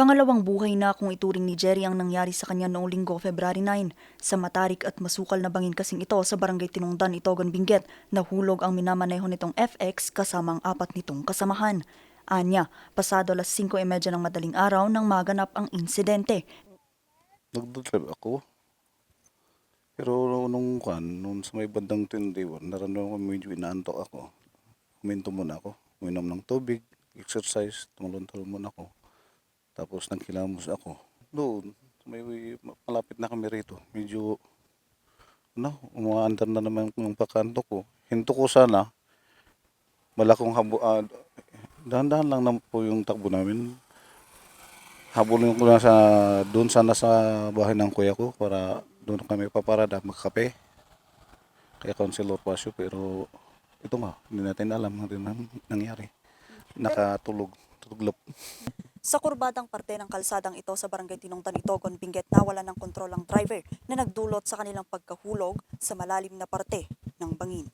Pangalawang buhay na kung ituring ni Jerry ang nangyari sa kanya noong linggo February 9. Sa matarik at masukal na bangin kasing ito sa barangay Tinungdan, Itogon, Benguet, nahulog ang minamaneho nitong FX kasama ang apat nitong kasamahan. Anya, pasado alas 5.30 ng madaling araw nang maganap ang insidente. Nagdadrive ako. Pero nung kan, nung sa may bandang 21, naramdaman ko medyo inaantok ako. Huminto muna ako. Uminom ng tubig, exercise, tumalon-talon muna ako. Tapos nagkilamos ako. Doon, may malapit na kami rito. Medyo, ano, umaandar na naman yung pagkanto ko. Hinto ko sana, malakong habo, ah, dahan-dahan lang naman po yung takbo namin habulin ko na sa doon sana sa bahay ng kuya ko para doon kami paparada magkape kaya Councilor Pasio pero ito nga hindi natin alam ang nangyari nakatulog tutuglop Sa kurbadang parte ng kalsadang ito sa barangay Tinongtan, Itogon, Benguet, nawala ng kontrol ang driver na nagdulot sa kanilang pagkahulog sa malalim na parte ng bangin.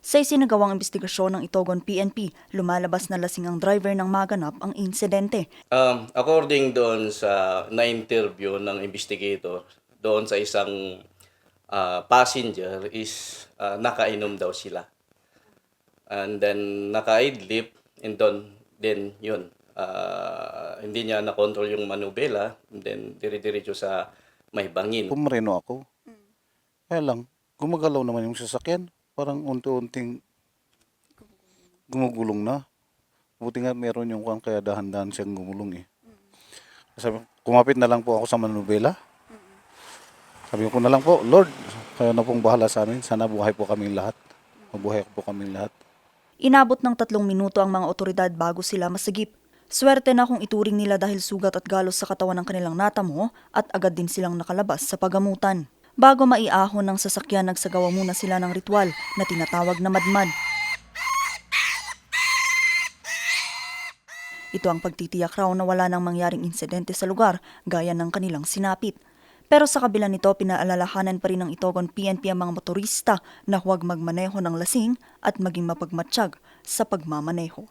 Sa isinagawang investigasyon ng Itogon PNP, lumalabas na lasing ang driver nang maganap ang insidente. Um, according doon sa na-interview ng investigator, doon sa isang ah, passenger is ah, nakainom daw sila. And then naka-idlip and then, then yun, ah, hindi niya na-control yung manubela and then dire-diretso sa may bangin. pumarino ako. Kaya lang gumagalaw naman yung sasakyan. Parang unti-unting gumugulong na. Buti nga meron yung kwan kaya dahan-dahan siyang gumulong eh. Sabi kumapit na lang po ako sa manubela. Sabi ko na lang po Lord kayo na pong bahala sa amin. Sana buhay po kaming lahat. Mabuhay po kaming lahat. Inabot ng tatlong minuto ang mga otoridad bago sila masagip. Swerte na kung ituring nila dahil sugat at galos sa katawan ng kanilang natamo at agad din silang nakalabas sa pagamutan. Bago maiahon ng sasakyan, nagsagawa muna sila ng ritual na tinatawag na madmad. Ito ang pagtitiyak raw na wala nang mangyaring insidente sa lugar gaya ng kanilang sinapit. Pero sa kabila nito, pinaalalahanan pa rin ng Itogon PNP ang mga motorista na huwag magmaneho ng lasing at maging mapagmatsyag sa pagmamaneho.